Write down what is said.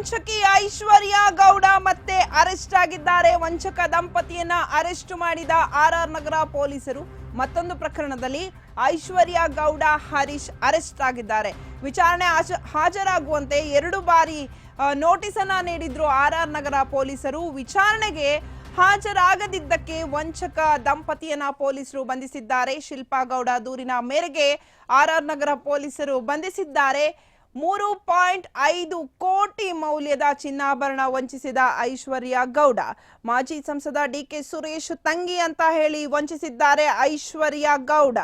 ವಂಚಕಿ ಐಶ್ವರ್ಯ ಗೌಡ ಮತ್ತೆ ಅರೆಸ್ಟ್ ಆಗಿದ್ದಾರೆ. ವಂಚಕ ದಂಪತಿಯನ್ನ ಅರೆಸ್ಟ್ ಮಾಡಿದ ಆರ್ ಆರ್ ನಗರ ಪೊಲೀಸರು ಮತ್ತೊಂದು ಪ್ರಕರಣದಲ್ಲಿ ಐಶ್ವರ್ಯ ಗೌಡ, ಹರೀಶ್ ಅರೆಸ್ಟ್ ಆಗಿದ್ದಾರೆ. ವಿಚಾರಣೆ ಹಾಜ- ಹಾಜರಾಗುವಂತೆ ಎರಡು ಬಾರಿ ನೋಟಿಸ್ ಅನ್ನ ನೀಡಿದ್ರು ಆರ್ ಆರ್ ನಗರ ಪೊಲೀಸರು. ವಿಚಾರಣೆಗೆ ಹಾಜರಾಗದಿದ್ದಕ್ಕೆ ವಂಚಕ ದಂಪತಿಯನ್ನ ಪೊಲೀಸರು ಬಂಧಿಸಿದ್ದಾರೆ. ಶಿಲ್ಪಾ ಗೌಡ ದೂರಿನ ಮೇರೆಗೆ ಆರ್ ಆರ್ ನಗರ ಪೊಲೀಸರು ಬಂಧಿಸಿದ್ದಾರೆ. ಮೂರು ಪಾಯಿಂಟ್ ಐದು ಕೋಟಿ ಮೌಲ್ಯದ ಚಿನ್ನಾಭರಣ ವಂಚಿಸಿದ ಐಶ್ವರ್ಯ ಗೌಡ. ಮಾಜಿ ಸಂಸದ ಡಿ ಕೆ ಸುರೇಶ್ ತಂಗಿ ಅಂತ ಹೇಳಿ ವಂಚಿಸಿದ್ದಾರೆ ಐಶ್ವರ್ಯ ಗೌಡ.